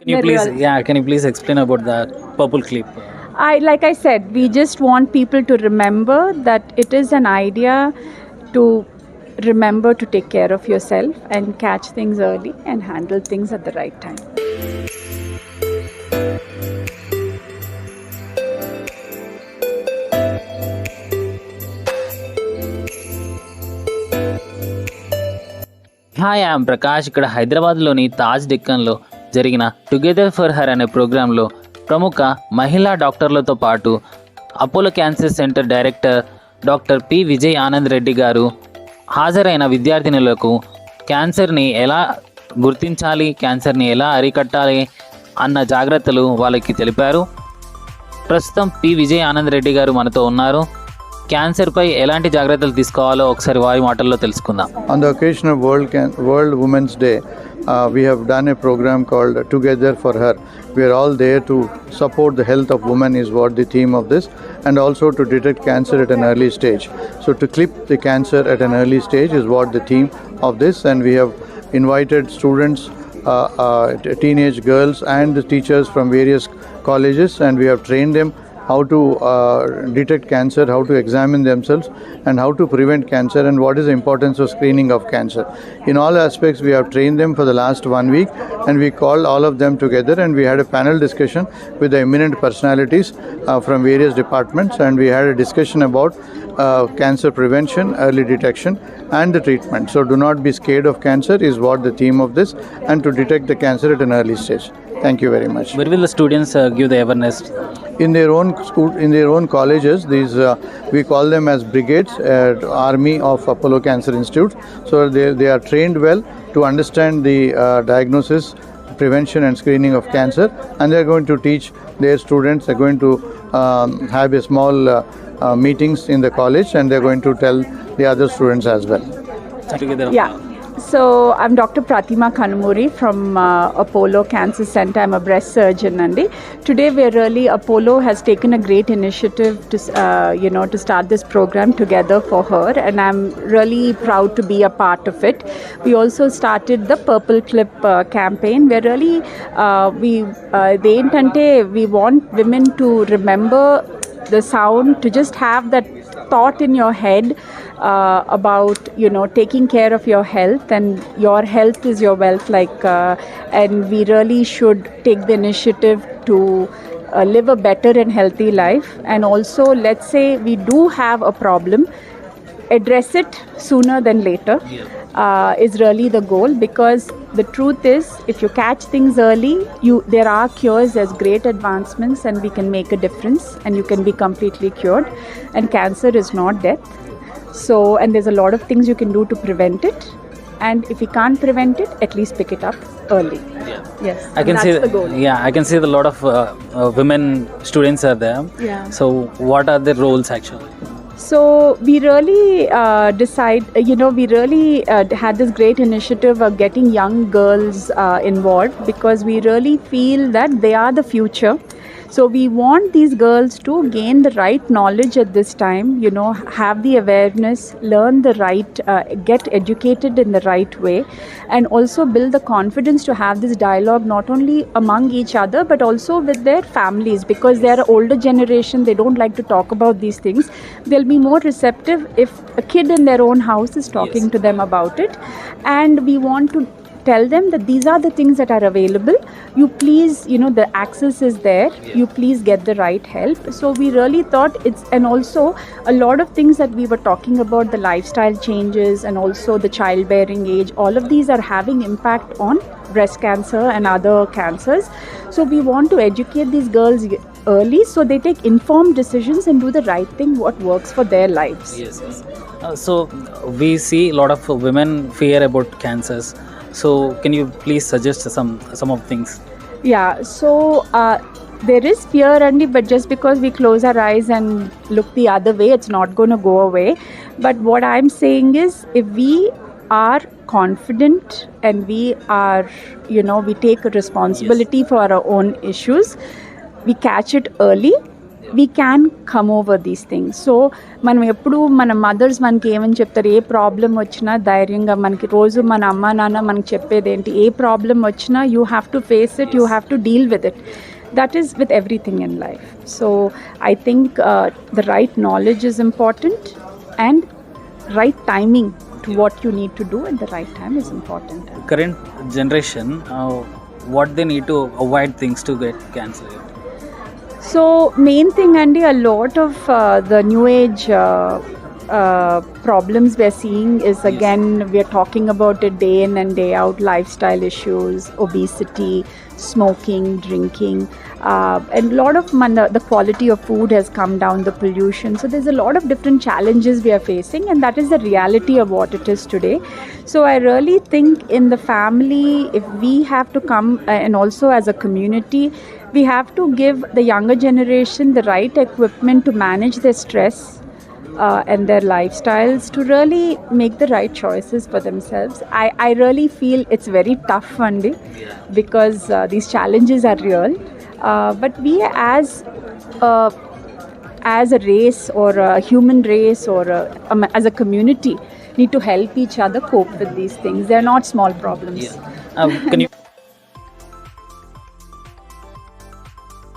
Can you please, yeah, can you please explain about the purple clip? I like I said, we just want people to remember that it is an idea to remember to take care of yourself and catch things early and handle things at the right time. Hi I'm Prakash ఇక్కడ హైదరాబాద్లోని తాజ్ డెక్కన్లో జరిగిన together for her అనే ప్రోగ్రాంలో ప్రముఖ మహిళా డాక్టర్లతో పాటు Apollo cancer centre director doctor P Vijay Anand Reddy గారు హాజరైన విద్యార్థినులకు క్యాన్సర్ని ఎలా గుర్తించాలి క్యాన్సర్ని ఎలా అరికట్టాలి అన్న జాగ్రత్తలు వాళ్ళకి తెలిపారు. ప్రస్తుతం పి విజయ్ ఆనంద్ రెడ్డి గారు మనతో ఉన్నారు. క్యాన్సర్పై ఎలాంటి జాగ్రత్తలు తీసుకోవాలో ఒకసారి వారి మాటల్లో తెలుసుకుందాం On the occasion of World, Can- World Women's Day, uh, we have done a program called Together for Her. We are all there to support the health of women, is what the theme of this, and also to detect cancer at an early stage. So, to clip the cancer at an early stage is what the theme of this, and we have invited students, uh, uh, t- teenage girls, and the teachers from various colleges, and we have trained them how to uh, detect cancer, how to examine themselves, and how to prevent cancer, and what is the importance of screening of cancer. In all aspects, we have trained them for the last one week, and we called all of them together, and we had a panel discussion with the eminent personalities uh, from various departments, and we had a discussion about uh, cancer prevention, early detection, and the treatment. So, do not be scared of cancer, is what the theme of this, and to detect the cancer at an early stage. Thank you very much Where will the students uh, give the awareness? in their own school in their own colleges these uh, we call them as brigades uh, army of apollo cancer institute so they, they are trained well to understand the uh, diagnosis prevention and screening of cancer and they are going to teach their students they're going to um, have a small uh, meetings in the college and they're going to tell the other students as well. Yeah. So I'm Dr. Pratima Kanamuri from uh, Apollo Cancer Center. I'm a breast surgeon, and Today we're really Apollo has taken a great initiative to uh, you know to start this program together for her, and I'm really proud to be a part of it. We also started the Purple Clip uh, campaign. We're really uh, we uh, the intent we want women to remember the sound to just have that thought in your head uh, about you know taking care of your health and your health is your wealth like uh, and we really should take the initiative to uh, live a better and healthy life. And also let's say we do have a problem address it sooner than later uh, is really the goal because the truth is if you catch things early you there are cures there's great advancements and we can make a difference and you can be completely cured and cancer is not death so and there's a lot of things you can do to prevent it and if you can't prevent it at least pick it up early Yeah. yes I can see the goal Yeah, I can see a lot of uh, uh, women students are there. Yeah. So what are their roles actually? So we really uh, decide, uh, you know, we really uh, had this great initiative of getting young girls uh, involved because we really feel that they are the future. So we want these girls to gain the right knowledge at this time, you know, have the awareness, learn the right, uh, get educated in the right way, and also build the confidence to have this dialogue not only among each other but also with their families because they are older generation, they don't like to talk about these things. They'll be more receptive if a kid in their own house is talking Yes. to them about it, and we want to tell them that these are the things that are available. You please you know the access is there. You please get the right help. So we really thought it's and also a lot of things that we were talking about the lifestyle changes and also the childbearing age all of these are having impact on breast cancer and other cancers. So we want to educate these girls early so they take informed decisions and do the right thing what works for their lives. Yes, yes. Uh, so we see a lot of women fear about cancers. So can you please suggest some some of things? Yeah, so uh, there is fear, Andy, but just because we close our eyes and look the other way, it's not going to go away. But what I'm saying is, if we are confident and we are, you know, we take a responsibility for our own issues, we catch it early, we can come over these things so మనం ఎప్పుడు మన mothers మనకి ఏమని చెప్తారు? ఏ problem వచ్చినా ధైర్యంగా మనకి రోజు మన అమ్మ నాన్న మనకి చెప్పేది ఏంటి ఏ ప్రాబ్లం వచ్చినా you have to face it you have to deal with it that is with everything in life. So i think uh, the right knowledge is important and right timing to what you need to do at the right time is important. Current generation what they need to avoid things to get cancer so main thing andy a lot of uh, the new age uh, uh, problems we're seeing is again we're talking about it day in and day out lifestyle issues obesity smoking drinking uh, and a lot of man- the quality of food has come down the pollution. So there's a lot of different challenges we are facing and that is the reality of what it is today. So i really think in the family if we have to come uh, and also as a community we have to give the younger generation the right equipment to manage their stress uh, and their lifestyles to really make the right choices for themselves. I, I really feel it's very tough one because uh, these challenges are real. Uh, but we as a, as a race or a human race or a, um, as a community need to help each other cope with these things. They're not small problems. Yeah. Um,